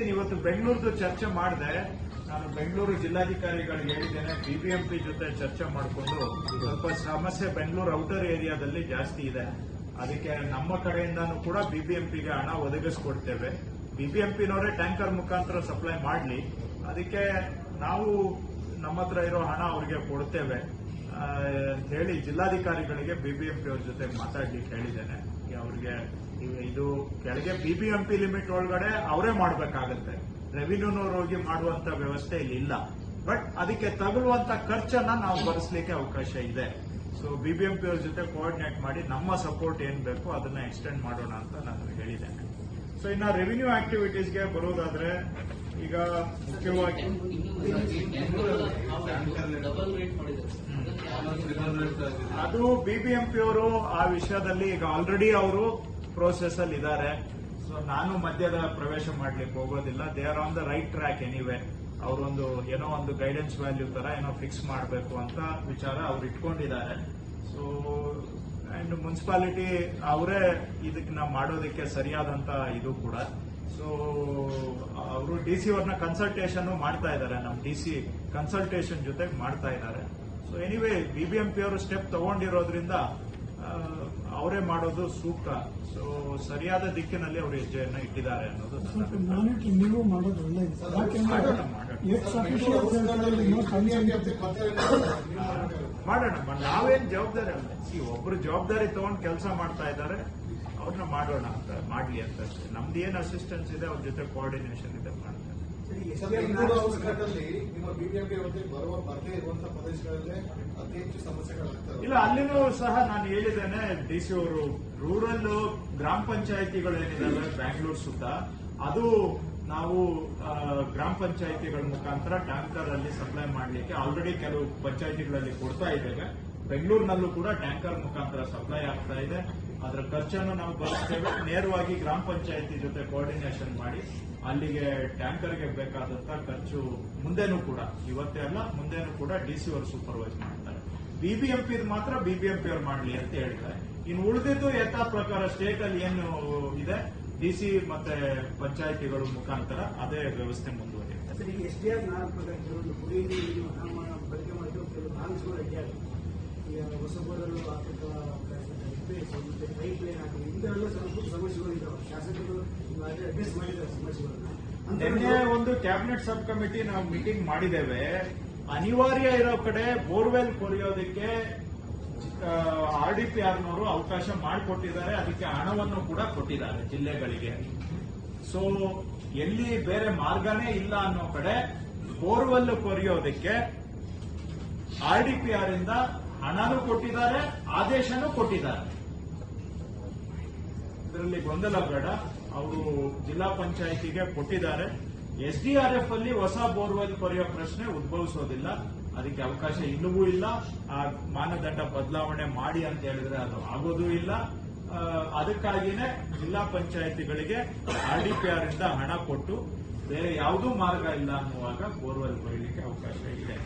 ಹೇಳ್ತೀನಿ, ಇವತ್ತು ಬೆಂಗಳೂರದು ಚರ್ಚೆ ಮಾಡಿದೆ. ನಾನು ಬೆಂಗಳೂರು ಜಿಲ್ಲಾಧಿಕಾರಿಗಳಿಗೆ ಹೇಳಿದ್ದೇನೆ ಬಿಬಿಎಂಪಿ ಜೊತೆ ಚರ್ಚೆ ಮಾಡಿಕೊಂಡು ಸ್ವಲ್ಪ ಸಮಸ್ಯೆ ಬೆಂಗಳೂರು ಔಟರ್ ಏರಿಯಾದಲ್ಲಿ ಜಾಸ್ತಿ ಇದೆ. ಅದಕ್ಕೆ ನಮ್ಮ ಕಡೆಯಿಂದಾನು ಕೂಡ ಬಿಬಿಎಂಪಿಗೆ ಹಣ ಒದಗಿಸ್ಕೊಡ್ತೇವೆ. ಬಿಬಿಎಂಪಿನವರೇ ಟ್ಯಾಂಕರ್ ಮುಖಾಂತರ ಸಪ್ಲೈ ಮಾಡಲಿ. ಅದಕ್ಕೆ ನಾವು ನಮ್ಮ ಹತ್ರ ಇರೋ ಹಣ ಅವರಿಗೆ ಕೊಡ್ತೇವೆ. ಅಂತ ಹೇಳಿ ಜಿಲ್ಲಾಧಿಕಾರಿಗಳಿಗೆ ಬಿಬಿಎಂಪಿ ಅವ್ರ ಜೊತೆ ಮಾತಾಡ್ಲಿಕ್ಕೆ ಹೇಳಿದ್ದೇನೆ. ಅವ್ರಿಗೆ ಕೆಳಗೆ ಬಿಬಿಎಂಪಿ ಲಿಮಿಟ್ ಒಳಗಡೆ ಅವರೇ ಮಾಡಬೇಕಾಗತ್ತೆ. ರೆವಿನ್ಯೂನವ್ರು ಹೋಗಿ ಮಾಡುವಂತ ವ್ಯವಸ್ಥೆ ಇಲ್ಲಿ ಇಲ್ಲ. ಬಟ್ ಅದಕ್ಕೆ ತಗುಲುವಂತ ಖರ್ಚನ್ನ ನಾವು ಭರಿಸಲಿಕ್ಕೆ ಅವಕಾಶ ಇದೆ. ಸೊ ಬಿಬಿಎಂಪಿ ಅವ್ರ ಜೊತೆ ಕೋಆರ್ಡಿನೇಟ್ ಮಾಡಿ ನಮ್ಮ ಸಪೋರ್ಟ್ ಏನ್ ಬೇಕು ಅದನ್ನ ಎಕ್ಸ್ಟೆಂಡ್ ಮಾಡೋಣ ಅಂತ ನಾನು ಹೇಳಿದ್ದೇನೆ ಸೊ ಇನ್ನ ರೆವಿನ್ಯೂ ಆಕ್ಟಿವಿಟೀಸ್ಗೆ ಬರೋದಾದ್ರೆ ಈಗ ಮುಖ್ಯವಾಗಿ ಅದು ಬಿಬಿಎಂಪಿ ಅವರು ಆ ವಿಷಯದಲ್ಲಿ ಈಗ ಆಲ್ರೆಡಿ ಅವರು ಪ್ರೋಸೆಸ್ ಅಲ್ಲಿ ಇದ್ದಾರೆ ಸೊ ನಾನು ಮಧ್ಯದ ಪ್ರವೇಶ ಮಾಡ್ಲಿಕ್ಕೆ ಹೋಗೋದಿಲ್ಲ. They are on the right track anyway ಅವರೊಂದು ಏನೋ ಒಂದು ಗೈಡೆನ್ಸ್ ವ್ಯಾಲ್ಯೂ ತರ ಏನೋ ಫಿಕ್ಸ್ ಮಾಡಬೇಕು ಅಂತ ವಿಚಾರ ಅವ್ರು ಇಟ್ಕೊಂಡಿದ್ದಾರೆ. ಸೊ ಅಂಡ್ ಮುನ್ಸಿಪಾಲಿಟಿ ಅವರೇ ಇದನ್ನ ಮಾಡೋದಕ್ಕೆ ಸರಿಯಾದಂತ ಇದು ಕೂಡ. ಸೊ ಅವರು ಡಿ ಸಿ ಅವ್ರನ್ನ ಕನ್ಸಲ್ಟೇಷನ್ ಮಾಡ್ತಾ ಇದ್ದಾರೆ. ನಮ್ಮ ಡಿ ಸಿ ಕನ್ಸಲ್ಟೇಷನ್ ಜೊತೆ ಮಾಡ್ತಾ ಇದ್ದಾರೆ. ಸೊ ಎನಿವೇ ಬಿಬಿಎಂಪಿ ಅವರು ಸ್ಟೆಪ್ ತಗೊಂಡಿರೋದ್ರಿಂದ ಅವರೇ ಮಾಡೋದು ಸೂಕ್ತ. ಸೊ ಸರಿಯಾದ ದಿಕ್ಕಿನಲ್ಲಿ ಅವರು ಹೆಜ್ಜೆಯನ್ನು ಇಟ್ಟಿದ್ದಾರೆ ಅನ್ನೋದು ನೀವು ಮಾಡೋದು ಮಾಡೋಣ, ಮಾಡೋಣ. ಮಾಡೋಣ ನಾವೇನ್ ಜವಾಬ್ದಾರಿ ಅಲ್ಲ. ಈ ಒಬ್ರು ಜವಾಬ್ದಾರಿ ತಗೊಂಡು ಕೆಲಸ ಮಾಡ್ತಾ ಇದ್ದಾರೆ ಅವ್ರನ್ನ ಮಾಡೋಣ ಅಂತ ಮಾಡ್ಲಿ ಅಂತ ಅಷ್ಟೇ. ನಮ್ದು ಏನ್ ಅಸಿಸ್ಟೆನ್ಸ್ ಇದೆ ಅವ್ರ ಜೊತೆ ಕೋಆರ್ಡಿನೇಷನ್ ಇದೆ ಮಾಡ್ತಾರೆ ನಿಮ್ಮ ಬಿಬಿಎಂಪಿ ಬರುವ ಬರದೇ ಇರುವಂತಹ ಪ್ರದೇಶಗಳಲ್ಲೇ ಅತಿ ಹೆಚ್ಚು ಸಮಸ್ಯೆಗಳಾಗ್ತವೆ ಇಲ್ಲ ಅಲ್ಲಿನೂ ಸಹ ನಾನು ಹೇಳಿದ್ದೇನೆ ಡಿ ಸಿ ಅವರು ರೂರಲ್ ಗ್ರಾಮ ಪಂಚಾಯಿತಿಗಳೇನಿದಾವೆ ಬ್ಯಾಂಗ್ಳೂರ್ ಸುತ್ತ ಅದು ನಾವು ಗ್ರಾಮ ಪಂಚಾಯಿತಿಗಳ ಮುಖಾಂತರ ಟ್ಯಾಂಕರ್ ಅಲ್ಲಿ ಸಪ್ಲೈ ಮಾಡಲಿಕ್ಕೆ ಆಲ್ರೆಡಿ ಕೆಲವು ಪಂಚಾಯಿತಿಗಳಲ್ಲಿ ಕೊಡ್ತಾ ಇದ್ದೇವೆ. ಬೆಂಗಳೂರಿನಲ್ಲೂ ಕೂಡ ಟ್ಯಾಂಕರ್ ಮುಖಾಂತರ ಸಪ್ಲೈ ಆಗ್ತಾ ಇದೆ. ಅದರ ಖರ್ಚನ್ನು ನಾವು ಭರಿಸ್ತೇವೆ ನೇರವಾಗಿ ಗ್ರಾಮ ಪಂಚಾಯತಿ ಜೊತೆ ಕೋಆರ್ಡಿನೇಷನ್ ಮಾಡಿ ಅಲ್ಲಿಗೆ ಟ್ಯಾಂಕರ್ಗೆ ಬೇಕಾದಂತ ಖರ್ಚು ಮುಂದೆನೂ ಕೂಡ, ಇವತ್ತೇ ಅಲ್ಲ, ಮುಂದೆನೂ ಕೂಡ ಡಿಸಿ ಅವರು ಸೂಪರ್ವೈಸ್ ಮಾಡ್ತಾರೆ. ಬಿಬಿಎಂಪಿ ಮಾತ್ರ ಬಿಬಿಎಂಪಿ ಅವ್ರು ಮಾಡಲಿ ಅಂತ ಹೇಳ್ತಾರೆ ಇನ್ನು ಉಳಿದಿದ್ದು ಯಥಾ ಪ್ರಕಾರ ಸ್ಟೇಟ್ ಅಲ್ಲಿ ಏನು ಇದೆ ಡಿಸಿ ಮತ್ತೆ ಪಂಚಾಯಿತಿಗಳು ಮುಖಾಂತರ ಅದೇ ವ್ಯವಸ್ಥೆ ಮುಂದುವರಿಯುತ್ತೆ ಸರ್ ಈಗ ಎಸ್ ಡಿ ಆರ್ ನಾಲ್ಕು ಪ್ರಕಾರ ಕೆಲವೊಂದು ಕುಡಿಯುವ ನೀರಿನ ಹಣ ಮಾ- ಬಳಕೆ ಮಾಡಿದ್ರು ಕೆಲವು ಬ್ಯಾಂಕ್ಸ್ಗಳು ರೆಡಿ ಆಗಿದೆ ಈಗ ಹೊಸಬರಲು ಆರ್ಥಿಕ ಸ್ವಲ್ಪ ನಿನ್ನೆ ಒಂದು ಕ್ಯಾಬಿನೆಟ್ ಸಬ್ ಕಮಿಟಿ ನಾವು ಮೀಟಿಂಗ್ ಮಾಡಿದ್ದೇವೆ. ಅನಿವಾರ್ಯ ಇರೋ ಕಡೆ ಬೋರ್ವೆಲ್ ಕೊರೆಯೋದಕ್ಕೆ ಆರ್ ಡಿ ಪಿ ಆರ್ನವರು ಅವಕಾಶ ಮಾಡಿಕೊಟ್ಟಿದ್ದಾರೆ. ಅದಕ್ಕೆ ಹಣವನ್ನು ಕೂಡ ಕೊಟ್ಟಿದ್ದಾರೆ ಜಿಲ್ಲೆಗಳಿಗೆ. ಸೊ ಎಲ್ಲಿ ಬೇರೆ ಮಾರ್ಗನೇ ಇಲ್ಲ ಅನ್ನೋ ಕಡೆ ಬೋರ್ವೆಲ್ ಕೊರೆಯೋದಕ್ಕೆ ಆರ್ ಡಿ ಪಿ ಆರ್ ಇಂದ ಹಣನೂ ಕೊಟ್ಟಿದ್ದಾರೆ, ಆದೇಶನೂ ಕೊಟ್ಟಿದ್ದಾರೆ. ಇದರಲ್ಲಿ ಗೊಂದಲ ಬೇಡ. ಅವರು ಜಿಲ್ಲಾ ಪಂಚಾಯಿತಿಗೆ ಕೊಟ್ಟಿದ್ದಾರೆ. ಎಸ್ ಡಿ ಆರ್ ಎಫ್ ಅಲ್ಲಿ ಹೊಸ ಬೋರ್ವೆಲ್ ಕೊರೆಯೋ ಪ್ರಶ್ನೆ ಉದ್ಭವಿಸೋದಿಲ್ಲ. ಅದಕ್ಕೆ ಅವಕಾಶ ಇನ್ನೂ ಇಲ್ಲ. ಆ ಮಾನದಂಡ ಬದಲಾವಣೆ ಮಾಡಿ ಅಂತ ಹೇಳಿದ್ರೆ ಅದು ಆಗೋದೂ ಇಲ್ಲ. ಆ, ಅದಕ್ಕಾಗಿನೇ ಜಿಲ್ಲಾ ಪಂಚಾಯಿತಿಗಳಿಗೆ ಆರ್ ಡಿ ಪಿ ಇಂದ ಹಣ ಕೊಟ್ಟು ಬೇರೆ ಯಾವುದೂ ಮಾರ್ಗ ಇಲ್ಲ ಅನ್ನುವಾಗ ಬೋರ್ವೆಲ್ ಕೊರೆಯಲಿಕ್ಕೆ ಅವಕಾಶ ಇದೆ.